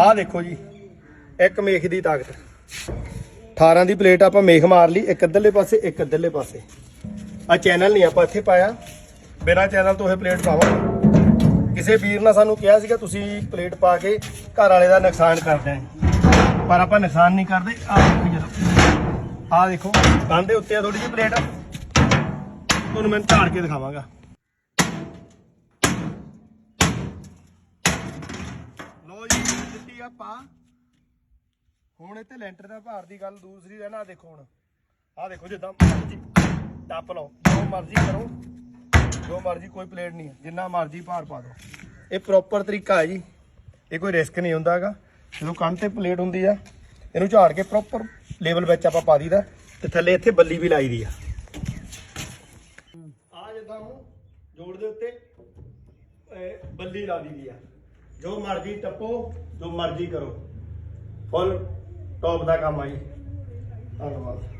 ਆਹ ਦੇਖੋ ਜੀ, ਇੱਕ ਮੇਖ ਦੀ ਤਾਕਤ। 18 ਦੀ ਪਲੇਟ ਆਪਾਂ ਮੇਖ ਮਾਰ ਲਈ, ਇੱਕ ਅੱਧਰਲੇ ਪਾਸੇ, ਇੱਕ ਅੱਧਰਲੇ ਪਾਸੇ। ਆ ਚੈਨਲ ਨਹੀਂ ਆਪਾਂ ਇੱਥੇ ਪਾਇਆ। ਬਿਨਾਂ ਚੈਨਲ ਤੋਂ ਇਹ ਪਲੇਟ ਪਾਵਾਂਗੇ। ਕਿਸੇ ਵੀਰ ਨੇ ਸਾਨੂੰ ਕਿਹਾ ਸੀਗਾ, ਤੁਸੀਂ ਪਲੇਟ ਪਾ ਕੇ ਘਰ ਵਾਲੇ ਦਾ ਨੁਕਸਾਨ ਕਰਦੇ ਆ ਪਰ ਆਪਾਂ ਨੁਕਸਾਨ ਨਹੀਂ ਕਰਦੇ। ਆ ਦੇਖੋ ਜਰਾ ਆ ਦੇਖੋ ਕੰਨ ਦੇ ਉੱਤੇ ਆ ਥੋੜੀ ਜਿਹੀ ਪਲੇਟ। ਤੁਹਾਨੂੰ ਮੈਂ ਝਾੜ ਕੇ ਦਿਖਾਵਾਂਗਾ। ਦਿੱਤੀ ਆਪਾਂ। ਹੁਣ ਇੱਥੇ ਲੈਂਟਰ ਦਾ ਭਾਰ ਦੀ ਗੱਲ ਦੂਸਰੀ ਹੈ ਨਾ ਦੇਖੋ ਹੁਣ। ਆਹ ਦੇਖੋ ਜਿੱਦਾਂ ਮਰਜ਼ੀ ਟੱਪ ਲਓ, ਜੋ ਮਰਜ਼ੀ ਕਰੋ, ਜੋ ਮਰਜ਼ੀ, ਕੋਈ ਪਲੇਟ ਨਹੀਂ ਹੈ। ਜਿੰਨਾ ਮਰਜ਼ੀ ਭਾਰ ਪਾ ਦਿਓ। ਇਹ ਪ੍ਰੋਪਰ ਤਰੀਕਾ ਹੈ ਜੀ। ਇਹ ਕੋਈ ਰਿਸਕ ਨਹੀਂ ਹੁੰਦਾ ਹੈਗਾ। ਜਦੋਂ ਕੰਨ ਤੇ ਪਲੇਟ ਹੁੰਦੀ ਆ, ਇਹਨੂੰ ਝਾੜ ਕੇ ਪ੍ਰੋਪਰ ਲੈਵਲ ਵਿੱਚ ਆਪਾਂ ਪਾ ਦਈਦਾ। ਤੇ ਥੱਲੇ ਇੱਥੇ ਬੱਲੀ ਵੀ ਲਾਈ ਦੀ ਆ। ਆ ਜਿੱਦਾਂ ਹੁਣ ਜੋੜ ਦੇ ਉੱਤੇ ਬੱਲੀ ਲਾ ਦੀ ਆ। ਜੋ ਮਰਜ਼ੀ ਟੱਪੋ ਜੋ ਮਰਜ਼ੀ ਕਰੋ। ਫੁੱਲ ਟੌਪ ਦਾ ਕੰਮ ਆ ਜੀ। ਧੰਨਵਾਦ।